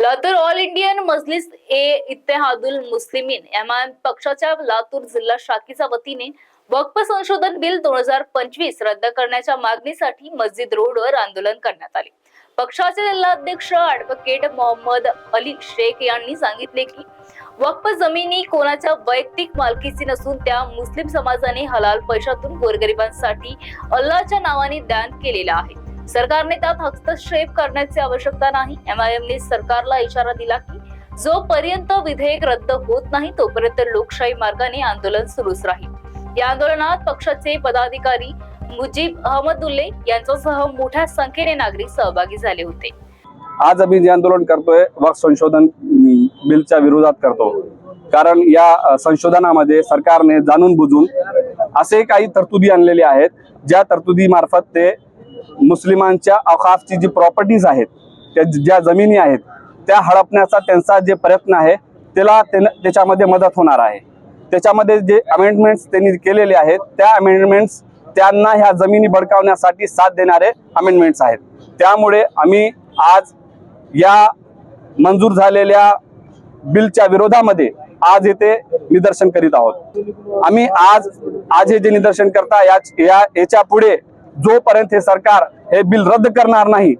Latur all Indian Majlis e Ittehadul Muslimeen MIM पक्षाच्या लातूर जिल्हा शाखेच्या वतीने वक्फ संशोधन बिल दोन हजार पंचवीस रद्द करण्याच्या मागणीसाठी मस्जिद रोडवर आंदोलन करण्यात आले. पक्षाचे जिल्हाध्यक्ष ऍडव्होकेट मोहम्मद अली शेख यांनी सांगितले की वक्फ जमिनी कोणाच्या वैयक्तिक मालकीची नसून त्या मुस्लिम समाजाने हलाल पैशातून गोरगरिबांसाठी अल्लाच्या नावाने दान केलेला आहे. सरकारने त्यात हस्तक्षेप करण्याची आवश्यकता नाही. एमआयएमने सरकारला इशारा दिला की जोपर्यंत विधेयक रद्द होत नाही तोपर्यंत लोकशाही मार्गाने आंदोलन सुरूच राहील. या आंदोलनात पक्षाचे पदाधिकारी मुजीब अहमदुल्ले यांच्यासह मोठ्या संख्येने नागरिक सहभागी झाले होते. आज आम्ही जे आंदोलन करतोय वक संशोधन बिलच्या विरोधात करतो. कारण या संशोधनामध्ये सरकारने जाणून बुजून असे काही तरतुदी आणलेले आहेत ज्या तरतुदी मार्फत ते मुस्लिमांच्या अखाफची जी प्रॉपर्टीज आहेत त्या ज्या जमिनी आहेत त्या हडपण्याचा त्यांचा जे प्रयत्न आहे त्याला त्यान- त्याच्यामध्ये मदत होणार आहे. त्याच्यामध्ये जे अमेंडमेंट्स त्यांनी केलेले आहेत त्या अमेंडमेंट्स त्यांना ह्या जमिनी बडकावण्यासाठी साथ देणारे अमेंडमेंट्स आहेत. त्यामुळे आम्ही आज या मंजूर झालेल्या बिलच्या विरोधामध्ये आज येथे निदर्शन करीत आहोत. आम्ही आज आज हे जे निदर्शन करता याच या याच्यापुढे जोपर्यंत हे सरकार हे बिल रद्द करणार नाही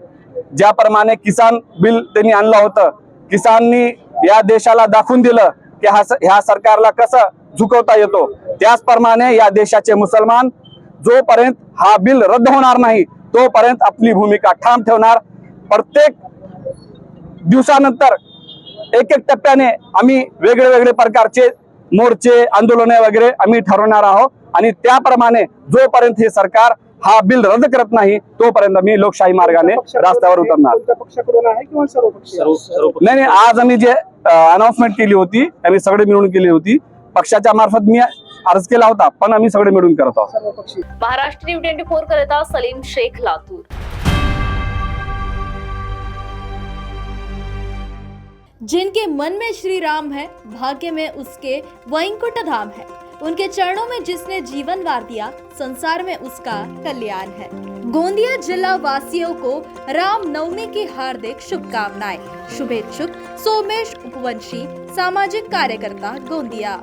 ज्याप्रमाणे किसान बिल त्यांनी आणलं होतं किसाननी या देशाला दाखवून दिलं की हा ह्या सरकारला कसं झुकवता येतो त्याचप्रमाणे या देशाचे मुसलमान जोपर्यंत हा बिल रद्द होणार नाही तोपर्यंत आपली भूमिका ठाम ठेवणार. प्रत्येक दिवसानंतर एक एक टप्प्याने आम्ही वेगळे वेगळे प्रकारचे मोर्चे आंदोलने वगैरे आम्ही ठरवणार आहोत. आणि त्याप्रमाणे जोपर्यंत हे सरकार हा बिल रद्द करत नाही तोपर्यंत मी लोकशाही मार्गाने रस्त्यावर उतरणार. नाही नाही आज आम्ही जे अनाउन्समेंट केली होती आम्ही सगळे मिळून केली होती. पक्षाच्या मार्फत मी अर्ज़ केला होता पण आम्ही सगळे मिळून करत आहोत. महाराष्ट्र ट्वेंटी फोर करता सलीम शेख लातूर. जिनके मन में श्री राम है भाग्य में उसके वैंकुट धाम है। उनके चरणों में जिसने जीवन वार दिया, संसार में उसका कल्याण है। गोंदिया जिला वासियों को राम नवमी की हार्दिक शुभकामनाएँ। शुभेच्छुक सोमेश उपवंशी, सामाजिक कार्यकर्ता, गोंदिया।